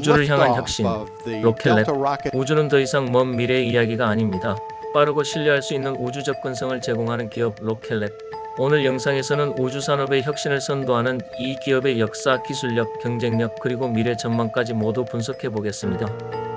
우주를 향한 혁신, 로켓랩. 우주는 더 이상 먼 미래의 이야기가 아닙니다. 빠르고 신뢰할 수 있는 우주 접근성을 제공하는 기업 로켓랩. 오늘 영상에서는 우주 산업의 혁신을 선도하는 이 기업의 역사, 기술력, 경쟁력, 그리고 미래 전망까지 모두 분석해 보겠습니다.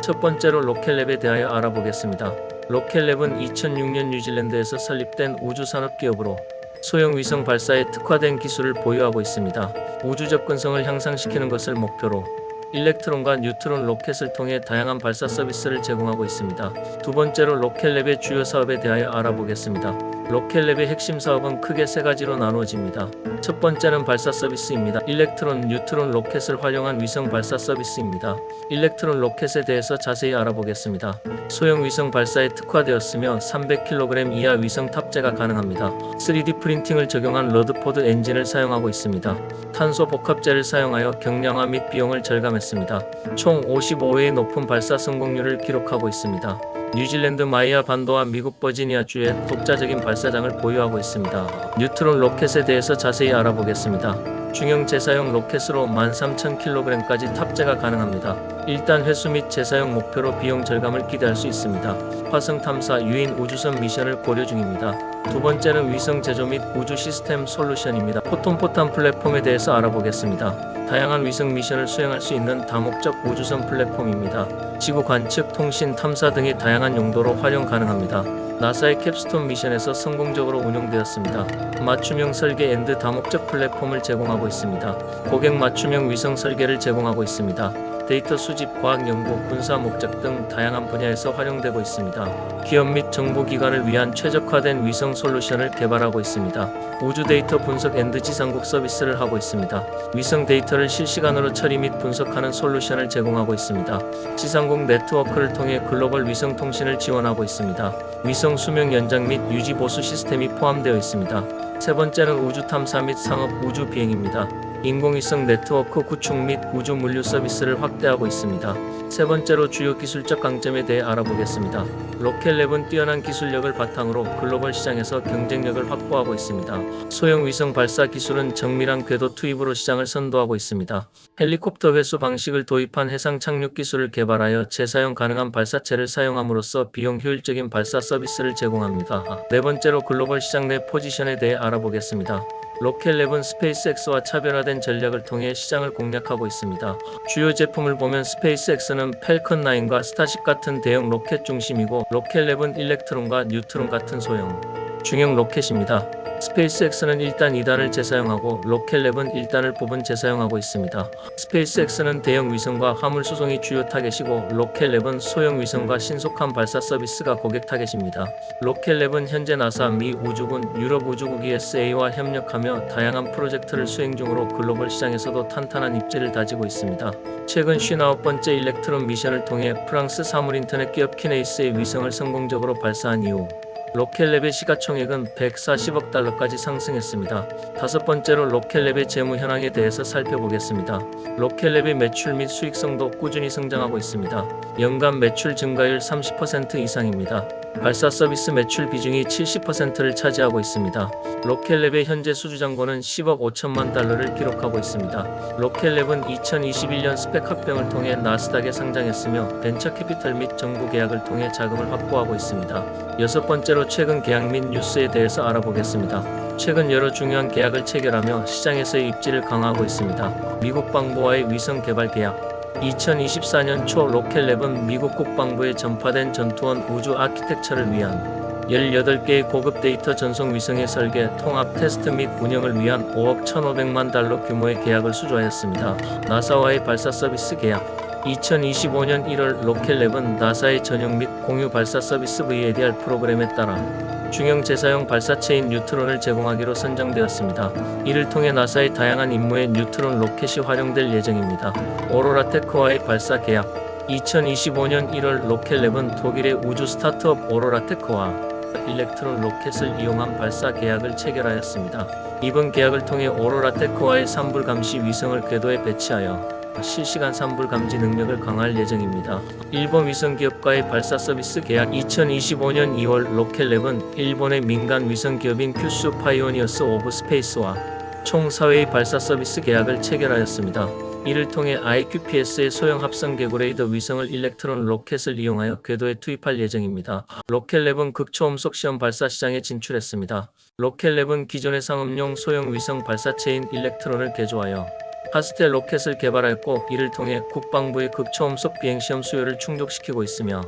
첫 번째로 로켓랩에 대하여 알아보겠습니다. 로켓랩은 2006년 뉴질랜드에서 설립된 우주 산업 기업으로 소형 위성 발사에 특화된 기술을 보유하고 있습니다. 우주 접근성을 향상시키는 것을 목표로 일렉트론과 뉴트론 로켓을 통해 다양한 발사 서비스를 제공하고 있습니다. 두 번째로 로켓랩의 주요 사업에 대하여 알아보겠습니다. 로켓랩의 핵심 사업은 크게 세 가지로 나누어집니다. 첫 번째는 발사 서비스입니다. 일렉트론, 뉴트론 로켓을 활용한 위성 발사 서비스입니다. 일렉트론 로켓에 대해서 자세히 알아보겠습니다. 소형 위성 발사에 특화되었으며 300kg 이하 위성 탑재가 가능합니다. 3D 프린팅을 적용한 러드포드 엔진을 사용하고 있습니다. 탄소 복합재를 사용하여 경량화 및 비용을 절감했습니다. 총 55회의 높은 발사 성공률을 기록하고 있습니다. 뉴질랜드 마이아 반도와 미국 버지니아주에 독자적인 발사장을 보유하고 있습니다. 뉴트론 로켓에 대해서 자세히 알아보겠습니다. 중형 재사용 로켓으로 13,000kg까지 탑재가 가능합니다. 일단 회수 및 재사용 목표로 비용 절감을 기대할 수 있습니다. 화성 탐사 유인 우주선 미션을 고려 중입니다. 두 번째는 위성 제조 및 우주 시스템 솔루션입니다. 포톤 포탄 플랫폼에 대해서 알아보겠습니다. 다양한 위성 미션을 수행할 수 있는 다목적 우주선 플랫폼입니다. 지구 관측, 통신, 탐사 등의 다양한 용도로 활용 가능합니다. 나사의 캡스톤 미션에서 성공적으로 운용되었습니다. 맞춤형 설계 앤드 다목적 플랫폼을 제공하고 있습니다. 고객 맞춤형 위성 설계를 제공하고 있습니다. 데이터 수집, 과학 연구, 군사 목적 등 다양한 분야에서 활용되고 있습니다. 기업 및 정보기관을 위한 최적화된 위성 솔루션을 개발하고 있습니다. 우주 데이터 분석 앤드 지상국 서비스를 하고 있습니다. 위성 데이터를 실시간으로 처리 및 분석하는 솔루션을 제공하고 있습니다. 지상국 네트워크를 통해 글로벌 위성 통신을 지원하고 있습니다. 위성 수명 연장 및 유지 보수 시스템이 포함되어 있습니다. 세 번째는 우주 탐사 및 상업 우주 비행입니다. 인공위성 네트워크 구축 및 우주 물류 서비스를 확대하고 있습니다. 세 번째로 주요 기술적 강점에 대해 알아보겠습니다. 로켓랩은 뛰어난 기술력을 바탕으로 글로벌 시장에서 경쟁력을 확보하고 있습니다. 소형 위성 발사 기술은 정밀한 궤도 투입으로 시장을 선도하고 있습니다. 헬리콥터 회수 방식을 도입한 해상 착륙 기술을 개발하여 재사용 가능한 발사체를 사용함으로써 비용 효율적인 발사 서비스를 제공합니다. 네 번째로 글로벌 시장 내 포지션에 대해 알아보겠습니다. 로켓랩은 스페이스X와 차별화된 전략을 통해 시장을 공략하고 있습니다. 주요 제품을 보면 스페이스X는 펠컨 9과 스타쉽 같은 대형 로켓 중심이고 로켓랩은 일렉트론과 뉴트론 같은 소형 중형 로켓입니다. 스페이스X는 1단 2단을 재사용하고 로켓랩은 1단을 부분 재사용하고 있습니다. 스페이스X는 대형 위성과 화물 수송이 주요 타겟이고 로켓랩은 소형 위성과 신속한 발사 서비스가 고객 타겟입니다. 로켓랩은 현재 나사, 미 우주군, 유럽 우주국 ESA와 협력하며 다양한 프로젝트를 수행 중으로 글로벌 시장에서도 탄탄한 입지를 다지고 있습니다. 최근 59번째 일렉트론 미션을 통해 프랑스 사물인터넷 기업 키네이스의 위성을 성공적으로 발사한 이후 로켓랩의 시가총액은 140억 달러까지 상승했습니다. 다섯 번째로 로켓랩의 재무 현황에 대해서 살펴보겠습니다. 로켓랩의 매출 및 수익성도 꾸준히 성장하고 있습니다. 연간 매출 증가율 30% 이상입니다. 발사 서비스 매출 비중이 70%를 차지하고 있습니다. 로켓랩의 현재 수주잔고는 10억 5천만 달러를 기록하고 있습니다. 로켓랩은 2021년 스펙 합병을 통해 나스닥에 상장했으며 벤처 캐피털 및 정부 계약을 통해 자금을 확보하고 있습니다. 여섯 번째로 최근 계약 및 뉴스에 대해서 알아보겠습니다. 최근 여러 중요한 계약을 체결하며 시장에서의 입지를 강화하고 있습니다. 미국 방부와의 위성 개발 계약 2024년 초 로켓랩은 미국 국방부에 전파된 전투원 우주 아키텍처를 위한 18개의 고급 데이터 전송 위성의 설계, 통합, 테스트 및 운영을 위한 5억 1,500만 달러 규모의 계약을 수주하였습니다. 나사와의 발사 서비스 계약 2025년 1월 로켓랩은 나사의 전용 및 공유 발사 서비스 VADR 프로그램에 따라 중형 재사용 발사체인 뉴트론을 제공하기로 선정되었습니다. 이를 통해 나사의 다양한 임무에 뉴트론 로켓이 활용될 예정입니다. 오로라 테크와의 발사 계약 2025년 1월 로켓랩은 독일의 우주 스타트업 오로라 테크와 일렉트론 로켓을 이용한 발사 계약을 체결하였습니다. 이번 계약을 통해 오로라 테크와의 산불 감시 위성을 궤도에 배치하여 실시간 산불 감지 능력을 강화할 예정입니다. 일본 위성 기업과의 발사 서비스 계약 2025년 2월 로켓랩은 일본의 민간 위성 기업인 큐스 파이오니어스 오브 스페이스와 총 4회의 발사 서비스 계약을 체결하였습니다. 이를 통해 IQPS의 소형 합성 개구레이더 위성을 일렉트론 로켓을 이용하여 궤도에 투입할 예정입니다. 로켓랩은 극초음속 시험 발사 시장에 진출했습니다. 로켓랩은 기존의 상업용 소형 위성 발사체인 일렉트론을 개조하여 파스텔 로켓을 개발했고 이를 통해 국방부의 극초음속 비행시험 수요를 충족시키고 있으며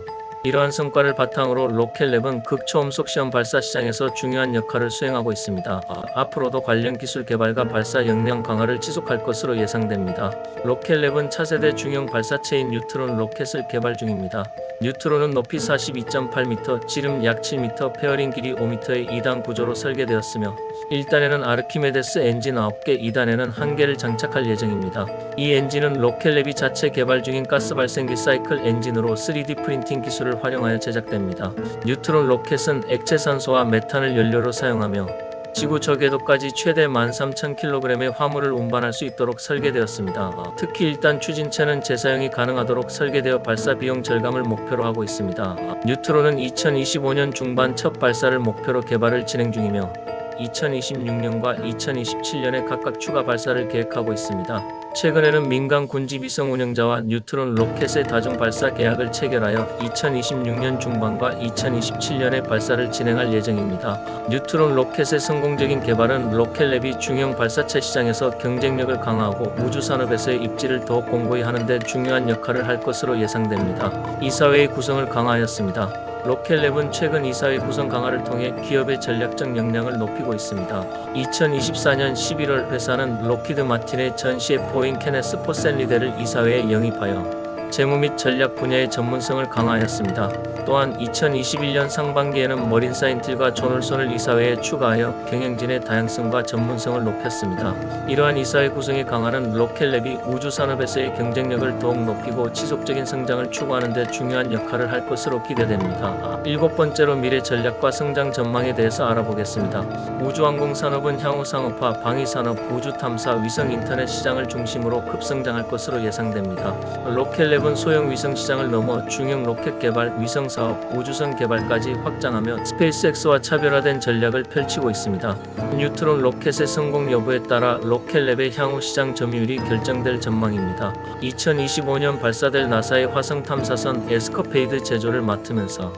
이러한 성과를 바탕으로 로켓랩은 극초음속 시험 발사 시장에서 중요한 역할을 수행하고 있습니다. 아, 앞으로도 관련 기술 개발과 발사 역량 강화를 지속할 것으로 예상됩니다. 로켓랩은 차세대 중형 발사체인 뉴트론 로켓을 개발 중입니다. 뉴트론은 높이 42.8m, 지름 약 7m, 페어링 길이 5m의 2단 구조로 설계되었으며 1단에는 아르키메데스 엔진 9개, 2단에는 1개를 장착할 예정입니다. 이 엔진은 로켓랩이 자체 개발 중인 가스 발생기 사이클 엔진으로 3D 프린팅 기술을 활용하여 제작됩니다. 뉴트론 로켓은 액체 산소와 메탄을 연료로 사용하며 지구 저궤도까지 최대 13,000kg의 화물을 운반할 수 있도록 설계되었습니다. 특히 일단 추진체는 재사용이 가능하도록 설계되어 발사 비용 절감을 목표로 하고 있습니다. 뉴트론은 2025년 중반 첫 발사를 목표로 개발을 진행 중이며 2026년과 2027년에 각각 추가 발사를 계획하고 있습니다. 최근에는 민간 군지 위성 운영자와 뉴트론 로켓의 다중 발사 계약을 체결하여 2026년 중반과 2027년에 발사를 진행할 예정입니다. 뉴트론 로켓의 성공적인 개발은 로켓랩이 중형 발사체 시장에서 경쟁력을 강화하고 우주 산업에서의 입지를 더욱 공고히 하는 데 중요한 역할을 할 것으로 예상됩니다. 이사회의 구성을 강화하였습니다. 로켓랩은 최근 이사회 구성 강화를 통해 기업의 전략적 역량을 높이고 있습니다. 2024년 11월 회사는 로키드 마틴의 전 CFO인 케네스 포셀리데를 이사회에 영입하여 재무 및 전략 분야의 전문성을 강화하였습니다. 또한 2021년 상반기에는 머린 사인틸과 존올손을 이사회에 추가하여 경영진의 다양성과 전문성을 높였습니다. 이러한 이사회 구성의 강화는 로켓랩이 우주 산업에서의 경쟁력을 더욱 높이고 지속적인 성장을 추구하는 데 중요한 역할을 할 것으로 기대됩니다. 일곱 번째로 미래 전략과 성장 전망에 대해서 알아보겠습니다. 우주항공 산업은 향후 상업화, 방위 산업, 우주 탐사, 위성 인터넷 시장을 중심으로 급성장할 것으로 예상됩니다. 로켓랩 은 소형 위성 시장을 넘어 중형 로켓 개발, 위성 사업, 우주선 개발까지 확장하며 스페이스X와 차별화된 전략을 펼치고 있습니다. 뉴트론 로켓의 성공 여부에 따라 로켓랩의 향후 시장 점유율이 결정될 전망입니다. 2025년 발사될 나사의 화성 탐사선 에스커페이드 제조를 맡으면서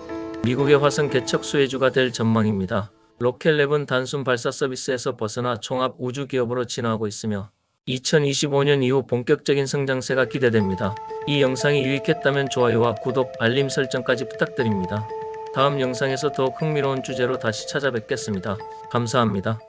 미국의 화성 개척 수혜주가 될 전망입니다. 로켓랩은 단순 발사 서비스에서 벗어나 종합 우주 기업으로 진화하고 있으며 2025년 이후 본격적인 성장세가 기대됩니다. 이 영상이 유익했다면 좋아요와 구독, 알림 설정까지 부탁드립니다. 다음 영상에서 더욱 흥미로운 주제로 다시 찾아뵙겠습니다. 감사합니다.